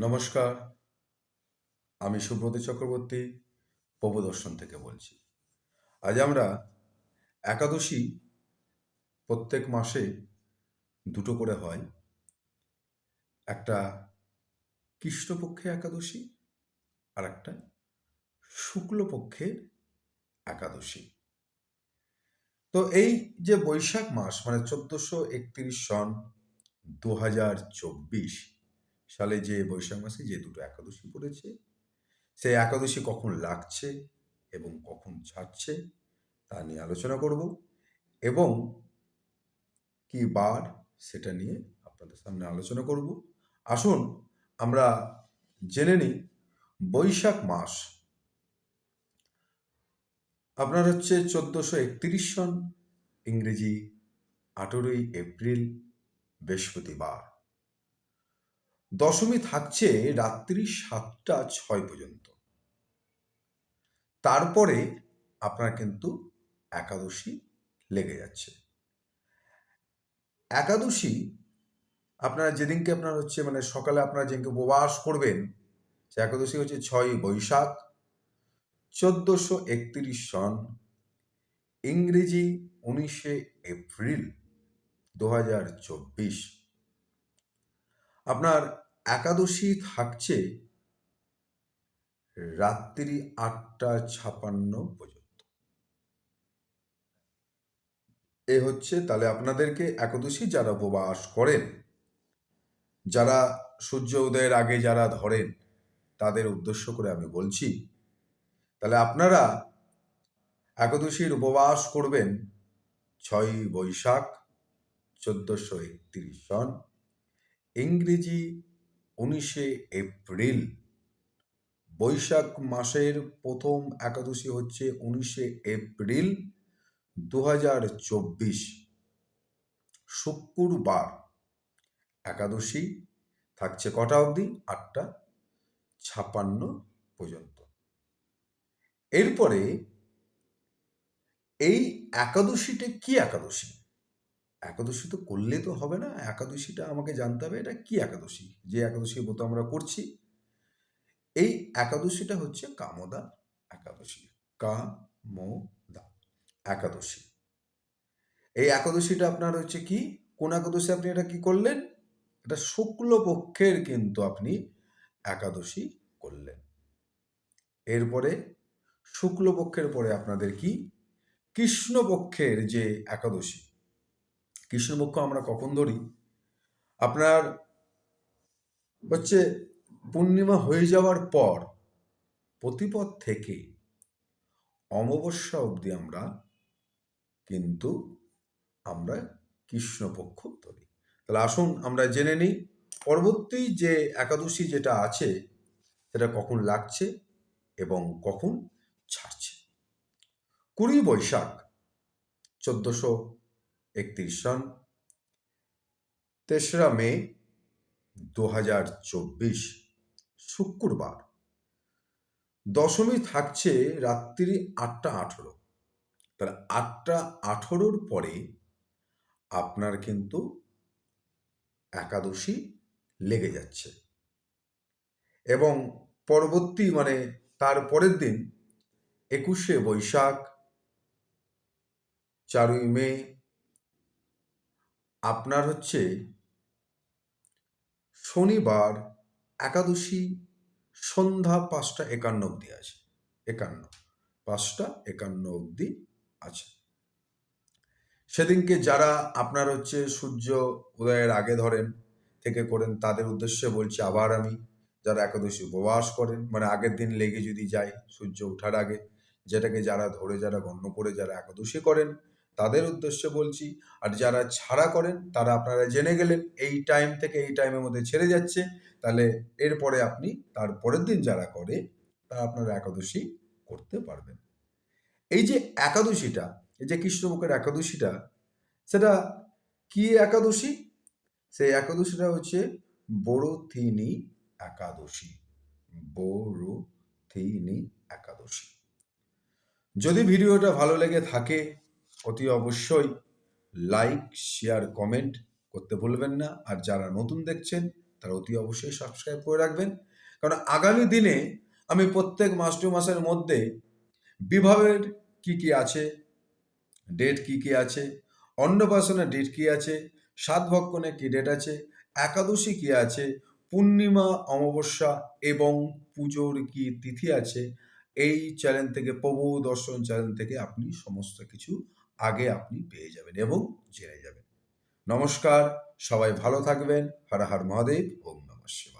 নমস্কার, আমি সুব্রত চক্রবর্তী প্রভদর্শন থেকে বলছি। আজ আমরা একাদশী প্রত্যেক মাসে দুটো করে হয়। একটা কৃষ্ণপক্ষে একাদশী, আর একটা শুক্লপক্ষের একাদশী। তো এই যে বৈশাখ মাস মানে চোদ্দশো একত্রিশ সন দু হাজার চব্বিশ সালে যে বৈশাখ মাসে যে দুটো একাদশী পড়েছে, সেই একাদশী কখন লাগছে এবং কখন ছাড়ছে তা নিয়ে আলোচনা করব এবং কি বার সেটা নিয়ে আপনাদের সামনে আলোচনা করব। আসুন, আমরা জেনে নিই বৈশাখ মাস। আপনার হচ্ছে চোদ্দোশো একত্রিশ সন, ইংরেজি আঠেরোই এপ্রিল, বৃহস্পতিবার। দশমী থাকছে রাত্রি সাতটা ছয় পর্যন্ত। তারপরে আপনার কিন্তু একাদশী লেগে যাচ্ছে। একাদশী আপনার যেদিনকে আপনার হচ্ছে মানে সকালে আপনারা যেদিনকে উপবাস করবেন সে একাদশী হচ্ছে ছয় বৈশাখ, চোদ্দশো একত্রিশ সন ইংরেজি উনিশে এপ্রিল দু হাজার চব্বিশ। আপনার একাদশী থাকছে রাত্রি আটটা ছাপান্ন পর্যন্ত। এ হচ্ছে তাহলে আপনাদেরকে একাদশী যারা উপবাস করেন, যারা সূর্য উদয়ের আগে যারা ধরেন, তাদের উদ্দেশ্য করে আমি বলছি, তাহলে আপনারা একাদশীর উপবাস করবেন ছয় বৈশাখ, চোদ্দশো একত্রিশ সন ইংরেজি উনিশে এপ্রিল। বৈশাখ মাসের প্রথম একাদশী হচ্ছে উনিশে এপ্রিল দু হাজার চব্বিশ। শুক্রবার একাদশী থাকছে কটা অবধি? আটটা ছাপান্ন পর্যন্ত। এরপরে এই একাদশীটা কি একাদশী? একাদশী তো করলে তো হবে না, একাদশীটা আমাকে জানতে হবে এটা কি একাদশী? যে একাদশী মতো আমরা করছি। এই একাদশীটা হচ্ছে কামদা একাদশী কামদা একাদশী। এই একাদশীটা আপনার হচ্ছে কি? কোন একাদশী আপনি এটা কি করলেন? এটা শুক্লপক্ষের কিন্তু আপনি একাদশী করলেন। এরপরে শুক্লপক্ষের পরে আপনাদের কি? কৃষ্ণপক্ষের যে একাদশী কৃষ্ণপক্ষ আমরা কখন ধরি? আপনার হচ্ছে পূর্ণিমা হয়ে যাওয়ার পর, প্রতিপদ থেকে অমাবস্যা অবধি আমরা কিন্তু আমরা কৃষ্ণপক্ষ ধরি। তাহলে আসুন আমরা জেনে নিই, পরবর্তী যে একাদশী যেটা আছে, সেটা কখন লাগছে এবং কখন ছাড়ছে। কুড়ি বৈশাখ, চোদ্দশো একত্রিশ সন। তেসরা মে দু হাজার চব্বিশ, শুক্রবার। দশমী থাকছে রাত্রি আটটা আঠেরো। তাহলে আটটা আঠেরোর পরে আপনার কিন্তু একাদশী লেগে যাচ্ছে। এবং পরবর্তী মানে তার পরের দিন একুশে বৈশাখ, চারই মে আপনার হচ্ছে শনিবার একাদশী সন্ধ্যা পাঁচটা একান্ন অবধি আছে। একান্ন, পাঁচটা একান্ন অবধি আছে। সেদিনকে যারা আপনার হচ্ছে সূর্য উদয়ের আগে ধরেন থেকে করেন, তাদের উদ্দেশ্যে বলছি আবার আমি যারা একাদশী উপবাস করেন মানে আগের দিন লেগে যদি যায় সূর্য ওঠার আগে, যেটাকে যারা ধরে যারা গণ্য করে যারা একাদশী করেন তাদের উদ্দেশ্যে বলছি, আর যারা ছাড়া করেন, তারা আপনারা জেনে গেলেন, এই টাইম থেকে এই টাইমের মধ্যে ছেড়ে যাচ্ছে। তাহলে এরপরে আপনি তার পরের দিন যারা করে তারা আপনারা একাদশী করতে পারবেন। এই যে একাদশীটা, এই যে কৃষ্ণমুখের একাদশীটা, সেটা কি একাদশী? সেই একাদশীটা হচ্ছে বড় থিনি একাদশী। বড় থিনি একাদশী। যদি ভিডিওটা ভালো লেগে থাকে অতি অবশ্যই লাইক শেয়ার কমেন্ট করতে ভুলবেন না। আর যারা নতুন দেখছেন, তারা অতি অবশ্যই সাবস্ক্রাইব করে রাখবেন। কারণ আগামী দিনে আমি প্রত্যেক মাস টু মাসের মধ্যে বিবাহের কি কি আছে ডেট কি কি আছে, অন্নপ্রাশনের ডেট কি আছে, সাত ভক্ষণে কি ডেট আছে, একাদশী কি আছে, পূর্ণিমা, অমাবস্যা এবং পুজোর কি তিথি আছে, এই চ্যানেল থেকে, প্রভু দর্শন চ্যানেল থেকে আপনি সমস্ত কিছু আগে আপনি পেয়ে যাবেন এবং জেনে যাবেন। নমস্কার, সবাই ভালো থাকবেন। হর হর মহাদেব, ওম নমঃ